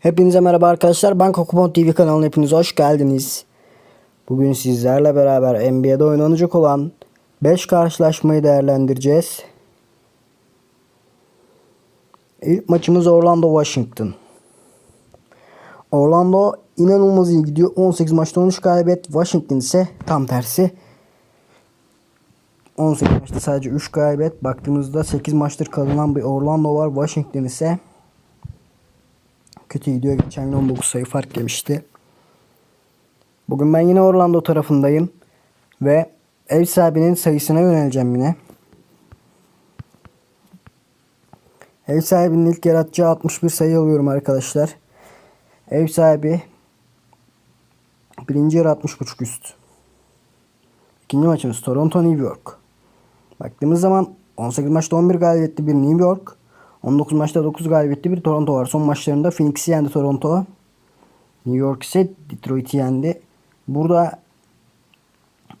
Hepinize merhaba arkadaşlar. Ben Kokopon TV kanalına hepiniz hoş geldiniz. Bugün sizlerle beraber NBA'de oynanacak olan 5 karşılaşmayı değerlendireceğiz. İlk maçımız Orlando Washington. Orlando inanılmaz iyi gidiyor. 18 maçta 13 galibiyet. Washington ise tam tersi. 18 maçta sadece 3 galibiyet. Baktığımızda 8 maçtır kazanan bir Orlando var. Washington ise kötü gidiyor. Geçen gün 19 sayı fark yemişti. Bugün ben yine Orlando tarafındayım. Ve ev sahibinin sayısına yöneleceğim yine. Ev sahibinin ilk yaratacağı 61 sayı alıyorum arkadaşlar. Ev sahibi birinci yarı 60.5 üst. İkinci maçımız Toronto New York. Baktığımız zaman 18 maçta 11 galibiyetli bir New York. 19 maçta 9 galibiyetli bir Toronto var. Son maçlarında Phoenix'i yendi Toronto. New York ise Detroit'i yendi. Burada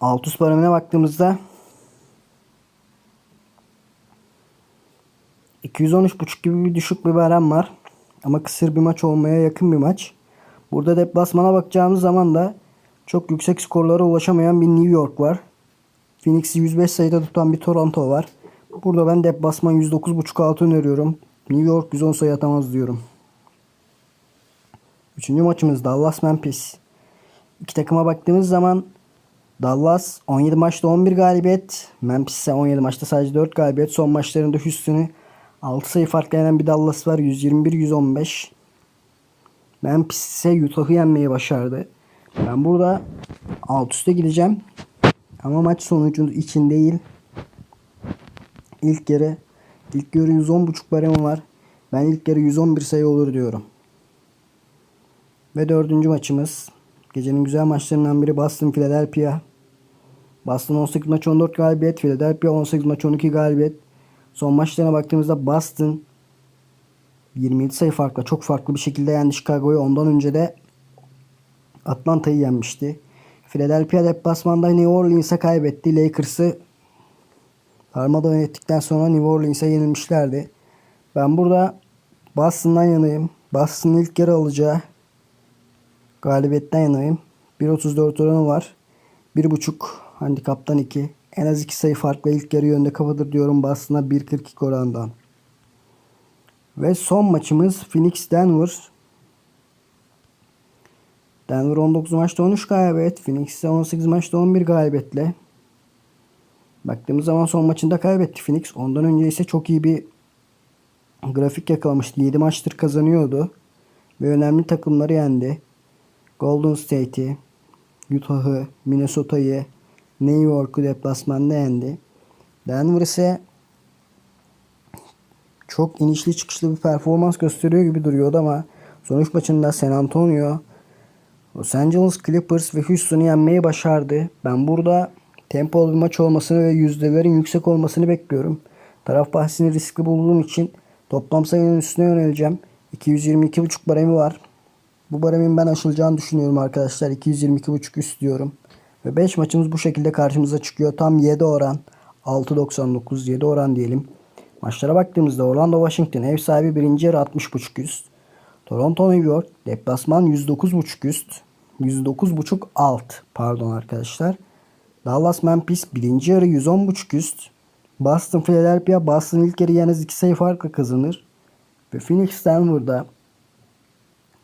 alt üst paramine baktığımızda 213.5 gibi bir düşük bir barem var. Ama kısır bir maç olmaya yakın bir maç. Burada deplasmana bakacağımız zaman da çok yüksek skorlara ulaşamayan bir New York var. Phoenix'i 105 sayıda tutan bir Toronto var. Burada ben deplasman 109.5 altı öneriyorum. New York 110 sayı atamaz diyorum. Üçüncü maçımız Dallas Memphis. İki takıma baktığımız zaman Dallas 17 maçta 11 galibiyet. Memphis ise 17 maçta sadece 4 galibiyet. Son maçlarında Houston'ı 6 sayı farklı yenen bir Dallas var. 121-115. Memphis ise Utah'ı yenmeyi başardı. Ben burada alt üste gideceğim. Ama maç sonucu için değil. İlk yarı ilk yarı 110.5 baremi var. Ben ilk yarı 111 sayı olur diyorum. Ve dördüncü maçımız. Gecenin güzel maçlarından biri Boston Philadelphia. Boston 18 maç 14 galibiyet. Philadelphia 18 maç 12 galibiyet. Son maçlarına baktığımızda Boston 27 sayı farkla çok farklı bir şekilde yendi Chicago'yu. Ondan önce de Atlanta'yı yenmişti. Philadelphia deplasmanda New Orleans'a kaybetti. Lakers'ı darmadağın ettikten sonra New Orleans'a yenilmişlerdi. Ben burada Boston'dan yanayım. Boston'ın ilk yarı alacağı galibiyetten yanayım. 1.34 oranı var. 1.5 handikaptan 2. En az 2 sayı farkla ilk yarı yönde kapatır diyorum Boston'a 1.42 orandan. Ve son maçımız Phoenix Denver. Denver 19 maçta 13 galibiyet. Phoenix ise 18 maçta 11 galibiyetle. Baktığımız zaman son maçında kaybetti Phoenix. Ondan önce ise çok iyi bir grafik yakalamıştı. 7 maçtır kazanıyordu. Ve önemli takımları yendi. Golden State'i, Utah'ı, Minnesota'yı, New York'u deplasmanda yendi. Denver ise çok inişli çıkışlı bir performans gösteriyor gibi duruyordu ama sonuç maçında San Antonio, Los Angeles Clippers ve Houston'u yenmeyi başardı. Ben burada tempolu bir maç olmasını ve yüzdelerin yüksek olmasını bekliyorum. Taraf bahsini riskli bulduğum için toplam sayının üstüne yöneleceğim. 222.5 baremi var. Bu baremin ben aşılacağını düşünüyorum arkadaşlar. 222.5 üst diyorum. Ve 5 maçımız bu şekilde karşımıza çıkıyor. Tam 7 oran. 6.99 7 oran diyelim. Maçlara baktığımızda Orlando Washington ev sahibi birinci yarı 60.5 üst. Toronto New York deplasman 109.5 üst. 109.5 alt pardon arkadaşlar. Dallas Memphis birinci yarı 110.5 üst. Boston Philadelphia Boston ilk yarı yalnız 2 sayı farkla kazanır. Ve Phoenix Denver'da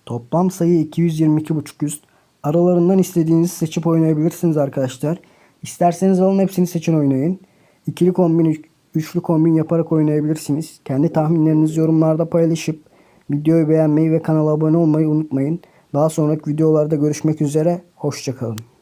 toplam sayı 222.5 üst. Aralarından istediğinizi seçip oynayabilirsiniz arkadaşlar. İsterseniz alın hepsini seçin oynayın. İkili kombin, üçlü kombin yaparak oynayabilirsiniz. Kendi tahminlerinizi yorumlarda paylaşıp videoyu beğenmeyi ve kanala abone olmayı unutmayın. Daha sonraki videolarda görüşmek üzere. Hoşçakalın.